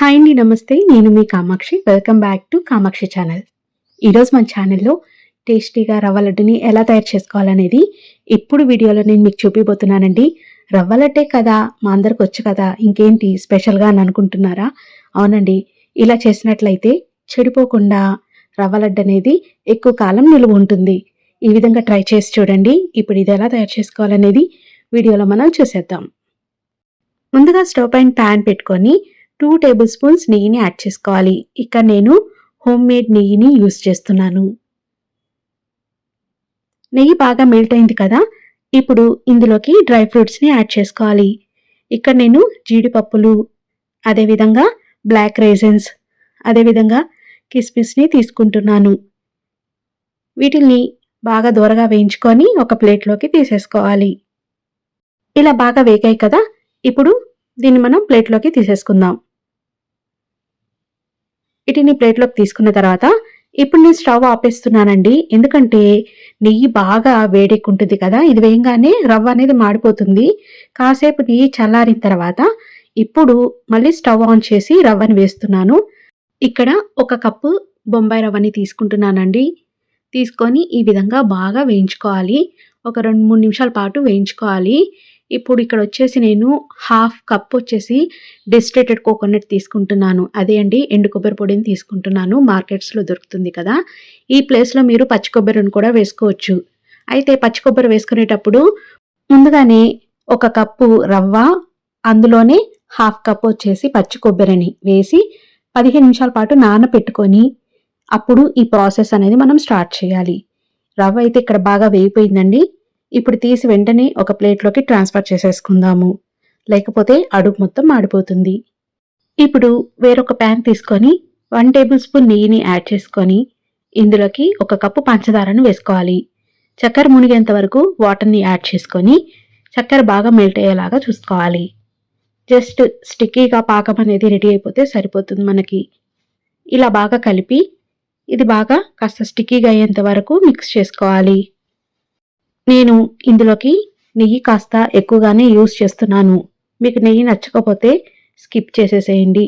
Hi అండి నమస్తే. నేను మీ Kamakshi. Welcome back to Kamakshi channel ఈరోజు మన ఛానల్లో టేస్టీగా రవ్వ లడ్డుని ఎలా తయారు చేసుకోవాలనేది ఇప్పుడు వీడియోలో నేను మీకు చూపిపోతున్నానండి రవ్వ లడ్డే కదా మా అందరికి వచ్చు కదా ఇంకేంటి స్పెషల్గా అని అనుకుంటున్నారా? అవునండి. ఇలా చేసినట్లయితే చెడిపోకుండా రవ్వ లడ్డు అనేది ఎక్కువ కాలం నిలువ ఉంటుంది. ఈ విధంగా ట్రై చేసి చూడండి. ఇప్పుడు ఇది ఎలా తయారు చేసుకోవాలనేది వీడియోలో మనం చూసేద్దాం. ముందుగా స్టవ్ పైన ప్యాన్ పెట్టుకొని టూ టేబుల్ స్పూన్స్ నెయ్యిని యాడ్ చేసుకోవాలి. ఇక్కడ నేను హోమ్ మేడ్ నెయ్యిని యూస్ చేస్తున్నాను. నెయ్యి బాగా మెల్ట్ అయింది కదా? ఇప్పుడు ఇందులోకి డ్రై ఫ్రూట్స్ని యాడ్ చేసుకోవాలి. ఇక్కడ నేను జీడిపప్పులు అదేవిధంగా బ్లాక్ రైజన్స్ అదేవిధంగా కిస్మిస్ని తీసుకుంటున్నాను. వీటిల్ని బాగా దూరగా వేయించుకొని ఒక ప్లేట్లోకి తీసేసుకోవాలి. ఇలా బాగా వేగాయి కదా? ఇప్పుడు దీన్ని మనం ప్లేట్లోకి తీసేసుకుందాం. వీటిని ప్లేట్లోకి తీసుకున్న తర్వాత ఇప్పుడు నేను స్టవ్ ఆపేస్తున్నానండి. ఎందుకంటే నెయ్యి బాగా వేడెక్కుంటుంది కదా ఇది వేయంగానే రవ్వ అనేది మాడిపోతుంది. కాసేపు నెయ్యి చల్లారిన తర్వాత ఇప్పుడు మళ్ళీ స్టవ్ ఆన్ చేసి రవ్వని వేస్తున్నాను. ఇక్కడ ఒక కప్పు బొంబాయి రవ్వని తీసుకుంటున్నానండి. తీసుకొని ఈ విధంగా బాగా వేయించుకోవాలి. ఒక రెండు మూడు నిమిషాల పాటు వేయించుకోవాలి. ఇప్పుడు ఇక్కడ వచ్చేసి నేను హాఫ్ కప్ వచ్చేసి డిస్టిలేటెడ్ కోకోనట్ తీసుకుంటున్నాను. అదే అండి ఎండు కొబ్బరి పొడిని తీసుకుంటున్నాను. మార్కెట్స్లో దొరుకుతుంది కదా. ఈ ప్లేస్లో మీరు పచ్చి కొబ్బరిని కూడా వేసుకోవచ్చు. అయితే పచ్చి కొబ్బరి వేసుకునేటప్పుడు ముందుగానే ఒక కప్పు రవ్వ అందులోనే హాఫ్ కప్ వచ్చేసి పచ్చి కొబ్బరిని వేసి పదిహేను నిమిషాల పాటు నానబెట్టుకొని అప్పుడు ఈ ప్రాసెస్ అనేది మనం స్టార్ట్ చేయాలి. రవ్వ అయితే ఇక్కడ బాగా వేయిపోయిందండి ఇప్పుడు తీసి వెంటనే ఒక ప్లేట్లోకి ట్రాన్స్ఫర్ చేసేసుకుందాము. లేకపోతే అడుగు మొత్తం మాడిపోతుంది. ఇప్పుడు వేరొక ప్యాన్ తీసుకొని వన్ టేబుల్ స్పూన్ నెయ్యిని యాడ్ చేసుకొని ఇందులోకి ఒక కప్పు పంచదారను వేసుకోవాలి. చక్కెర మునిగేంత వరకు వాటర్ని యాడ్ చేసుకొని చక్కెర బాగా మెల్ట్ అయ్యేలాగా చూసుకోవాలి. జస్ట్ స్టిక్కీగా పాకం అనేది రెడీ అయిపోతే సరిపోతుంది మనకి. ఇలా బాగా కలిపి ఇది బాగా కాస్త స్టిక్కీగా అయ్యేంత వరకు మిక్స్ చేసుకోవాలి. నేను ఇందులోకి నెయ్యి కాస్త ఎక్కువగానే యూస్ చేస్తున్నాను. మీకు నెయ్యి నచ్చకపోతే స్కిప్ చేసేసేయండి.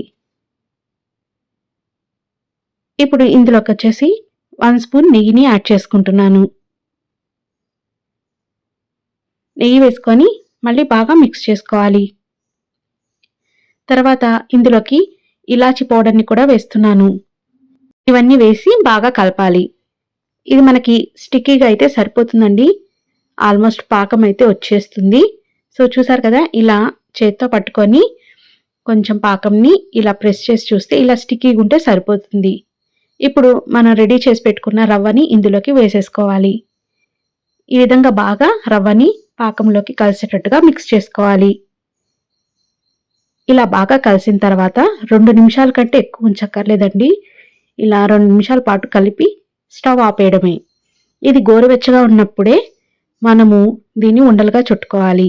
ఇప్పుడు ఇందులోకి వచ్చేసి వన్ స్పూన్ నెయ్యిని యాడ్ చేసుకుంటున్నాను. నెయ్యి వేసుకొని మళ్ళీ బాగా మిక్స్ చేసుకోవాలి. తర్వాత ఇందులోకి ఇలాచి పౌడర్ని కూడా వేస్తున్నాను. ఇవన్నీ వేసి బాగా కలపాలి. ఇది మనకి స్టిక్కీగా అయితే సరిపోతుందండి. ఆల్మోస్ట్ పాకం అయితే వచ్చేస్తుంది. సో చూసారు కదా ఇలా చేత్తో పట్టుకొని కొంచెం పాకంని ఇలా ప్రెస్ చేసి చూస్తే ఇలా స్టిక్కీగా ఉంటే సరిపోతుంది. ఇప్పుడు మనం రెడీ చేసి పెట్టుకున్న రవ్వని ఇందులోకి వేసేసుకోవాలి. ఈ విధంగా బాగా రవ్వని పాకంలోకి కలిసేటట్టుగా మిక్స్ చేసుకోవాలి. ఇలా బాగా కలిసిన తర్వాత రెండు నిమిషాల కంటే ఎక్కువ ఉంచక్కర్లేదండి. ఇలా రెండు నిమిషాల పాటు కలిపి స్టవ్ ఆపేయడమే. ఇది గోరువెచ్చగా ఉన్నప్పుడే మనము దీన్ని ఉండలుగా చుట్టుకోవాలి.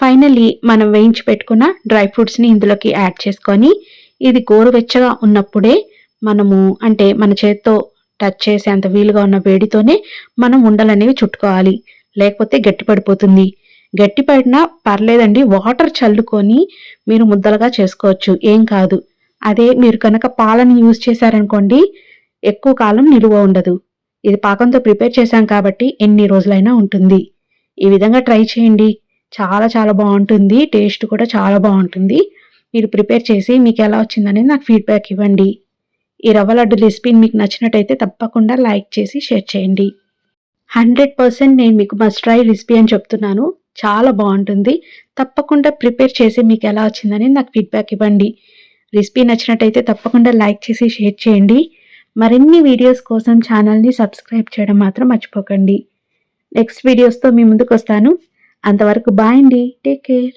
ఫైనల్లీ మనం వేయించి పెట్టుకున్న డ్రై ఫ్రూట్స్ని ఇందులోకి యాడ్ చేసుకొని ఇది గోరువెచ్చగా ఉన్నప్పుడే మనము అంటే మన చేతితో టచ్ చేసేంత వీలుగా ఉన్న వేడితోనే మనం ఉండలనేవి చుట్టుకోవాలి. లేకపోతే గట్టిపడిపోతుంది. గట్టిపడినా పర్లేదండి వాటర్ చల్లుకొని మీరు ముద్దలుగా చేసుకోవచ్చు. ఏం కాదు. అదే మీరు కనుక పాలను యూజ్ చేశారనుకోండి ఎక్కువ కాలం నిలువ ఉండదు. ఇది పాకంతో ప్రిపేర్ చేశాం కాబట్టి ఎన్ని రోజులైనా ఉంటుంది. ఈ విధంగా ట్రై చేయండి. చాలా చాలా బాగుంటుంది. టేస్ట్ కూడా చాలా బాగుంటుంది. మీరు ప్రిపేర్ చేసి మీకు ఎలా వచ్చిందనేది నాకు ఫీడ్బ్యాక్ ఇవ్వండి. ఈ రవ్వ లడ్డు రెసిపీ మీకు నచ్చినట్టయితే తప్పకుండా లైక్ చేసి షేర్ చేయండి. హండ్రెడ్ పర్సెంట్ నేను మీకు మస్ట్ ట్రై రెసిపీ అని చెప్తున్నాను. చాలా బాగుంటుంది. తప్పకుండా ప్రిపేర్ చేసి మీకు ఎలా వచ్చిందని నాకు ఫీడ్బ్యాక్ ఇవ్వండి. రెసిపీ నచ్చినట్టయితే తప్పకుండా లైక్ చేసి షేర్ చేయండి. మరిన్ని వీడియోస్ కోసం ఛానల్ని సబ్స్క్రైబ్ చేయడం మాత్రం మర్చిపోకండి. నెక్స్ట్ వీడియోస్తో మీ ముందుకు వస్తాను. అంతవరకు బాయ్ అండి. Take care